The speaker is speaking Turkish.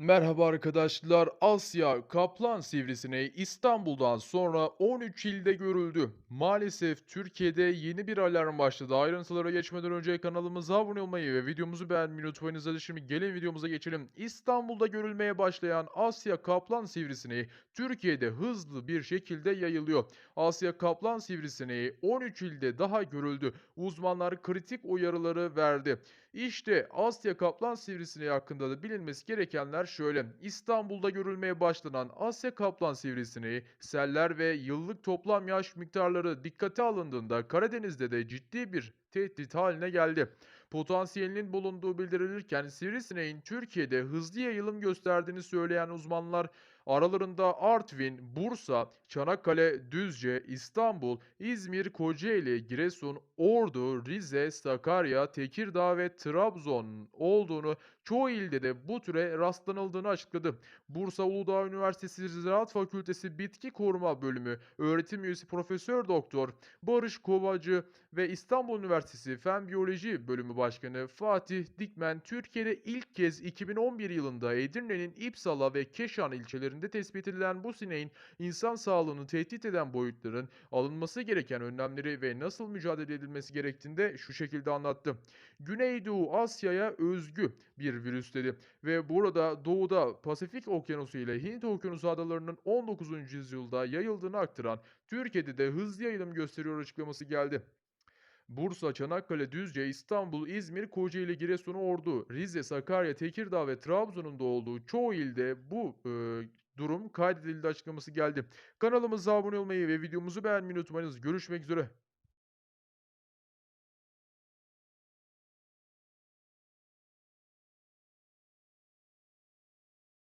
Merhaba arkadaşlar. Asya kaplan sivrisineği İstanbul'dan sonra 13 ilde görüldü. Maalesef Türkiye'de yeni bir alarm başladı. Ayrıntılara geçmeden önce kanalımıza abone olmayı ve videomuzu beğenmeyi unutmayınız. Hadi şimdi gelin videomuza geçelim. İstanbul'da görülmeye başlayan Asya kaplan sivrisineği Türkiye'de hızlı bir şekilde yayılıyor. Asya kaplan sivrisineği 13 ilde daha görüldü. Uzmanlar kritik uyarıları verdi. İşte Asya kaplan sivrisineği hakkında da bilinmesi gerekenler şöyle. İstanbul'da görülmeye başlanan Asya kaplan sivrisineği seller ve yıllık toplam yağış miktarları dikkate alındığında Karadeniz'de de ciddi bir tehdit haline geldi. Potansiyelinin bulunduğu bildirilirken sivrisineğin Türkiye'de hızlı yayılım gösterdiğini söyleyen uzmanlar aralarında Artvin, Bursa, Çanakkale, Düzce, İstanbul, İzmir, Kocaeli, Giresun, Ordu, Rize, Sakarya, Tekirdağ ve Trabzon olduğunu çoğu ilde de bu türe rastlanıldığını açıkladı. Bursa Uludağ Üniversitesi Ziraat Fakültesi Bitki Koruma Bölümü öğretim üyesi Profesör Doktor Barış Kovacı ve İstanbul Üniversitesi Fen Biyoloji Bölümü Başkanı Fatih Dikmen Türkiye'de ilk kez 2011 yılında Edirne'nin İpsala ve Keşan ilçelerinde tespit edilen bu sineğin insan sağlığını tehdit eden boyutların alınması gereken önlemleri ve nasıl mücadele edilmesi gerektiğini de şu şekilde anlattı. Güneydoğu Asya'ya özgü bir virüs dedi ve burada doğuda Pasifik Okyanusu ile Hint Okyanusu adalarının 19. yüzyılda yayıldığını aktaran Türkiye'de de hızlı yayılım gösteriyor açıklaması geldi. Bursa, Çanakkale, Düzce, İstanbul, İzmir, Kocaeli, Giresun, Ordu, Rize, Sakarya, Tekirdağ ve Trabzon'un da olduğu çoğu ilde bu e, durum kaydedildi açıklaması geldi. Kanalımıza abone olmayı ve videomuzu beğenmeyi unutmayınız. Görüşmek üzere.